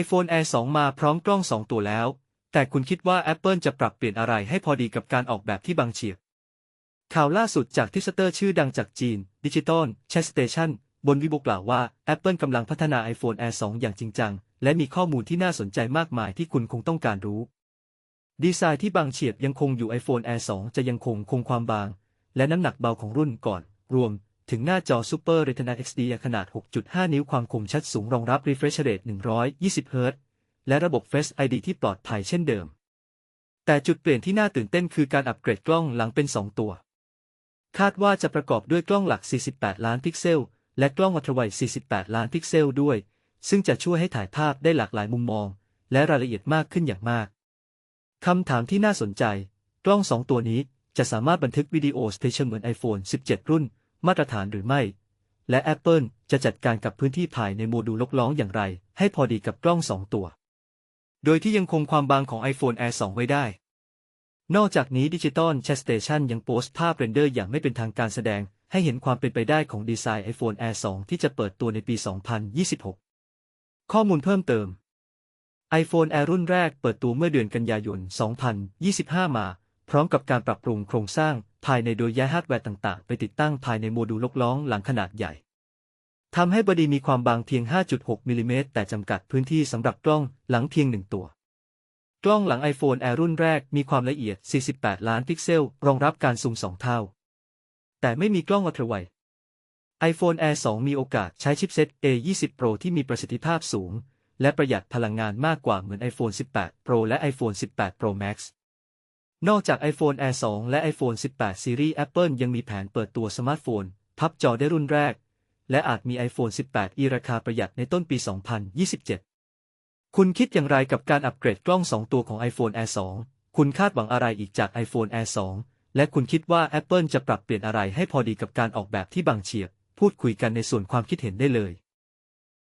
iPhone Air 2 มาพร้อมกล้อง 2 ตัวแล้ว แต่คุณคิดว่า Apple จะปรับเปลี่ยนอะไรให้พอดีกับการออกแบบที่บางเฉียบ ข่าวล่าสุดจากทิสเตอร์ชื่อดังจากจีน Digital Chat Station บนวิบุกล่าวว่า Apple กำลังพัฒนา iPhone Air 2 อย่างจริงจัง และมีข้อมูลที่น่าสนใจมากมายที่คุณคงต้องการรู้ ดีไซน์ที่บางเฉียบยังคงอยู่ iPhone Air 2 จะยังคงคงความบาง และน้ำหนักเบาของรุ่นก่อน รวม ถึงหน้าจอ Super Retina XD ขนาด 6.5 นิ้วความคมชัดสูงรองรับ refresh rate 120 Hz และระบบ Face ID ที่ปลอดภัยเช่นเดิม แต่จุดเปลี่ยนที่น่าตื่นเต้นคือการอัปเกรดกล้องหลังเป็น 2 ตัว คาดว่าจะประกอบด้วยกล้องหลัก 48 ล้านพิกเซล และกล้องอัลตราไวด์48 ล้านพิกเซลด้วย ซึ่งจะช่วยให้ถ่ายภาพได้หลากหลายมุมมอง และรายละเอียดมากขึ้นอย่างมากคำถามที่น่าสนใจ กล้อง 2 ตัวนี้จะสามารถบันทึกวิดีโอสเตชันเหมือน iPhone 17 รุ่น มาตรฐานหรือไม่ และ Apple จะจัดการกับพื้นที่ภายในโมดูลลกล้องอย่างไร ให้พอดีกับกล้อง 2 ตัว โดยที่ยังคงความบางของ iPhone Air 2 ไว้ได้ นอกจากนี้ Digital Chat Station ยังโพสต์ภาพเรนเดอร์อย่างไม่เป็นทางการแสดง ให้เห็นความเป็นไปได้ของดีไซน์ iPhone Air 2 ที่จะเปิดตัวในปี 2026 ข้อมูลเพิ่มเติม iPhone Air รุ่นแรกเปิดตัวเมื่อเดือนกันยายน 2025 มา พร้อมกับการปรับปรุงโครงสร้าง ภายในโดยย้ายฮาร์ดแวร์ต่างๆ ไปติดตั้งภายในโมดูลลกล้องหลังขนาดใหญ่ทำให้บอดีมีความบางเพียง 5.6 มิลลิเมตรแต่จำกัดพื้นที่สำหรับกล้องหลังเพียงหนึ่งตัว กล้องหลัง iPhone Air รุ่นแรกมีความละเอียด 48 ล้านพิกเซล รองรับการซูม 2 เท่า แต่ไม่มีกล้องอัลตราไวด์ iPhone Air 2 มีโอกาสใช้ชิปเซ็ต A20 Pro ที่มีประสิทธิภาพสูง และประหยัดพลังงานมากกว่าเหมือน iPhone 18 Pro และ iPhone 18 Pro Max นอกจาก iPhone Air 2 และ iPhone 18 Series Apple ยังมีแผนเปิดตัวสมาร์ทโฟน พับจอได้รุ่นแรก และอาจมี iPhone 18 e ราคาประหยัดในต้นปี 2027 คุณคิดอย่างไรกับการอัปเกรดกล้อง 2 ตัวของ iPhone Air 2 คุณคาดหวังอะไรอีกจาก iPhone Air 2 และคุณคิดว่า Apple จะปรับเปลี่ยนอะไรให้พอดีกับการออกแบบที่บางเฉียบ พูดคุยกันในส่วนความคิดเห็นได้เลย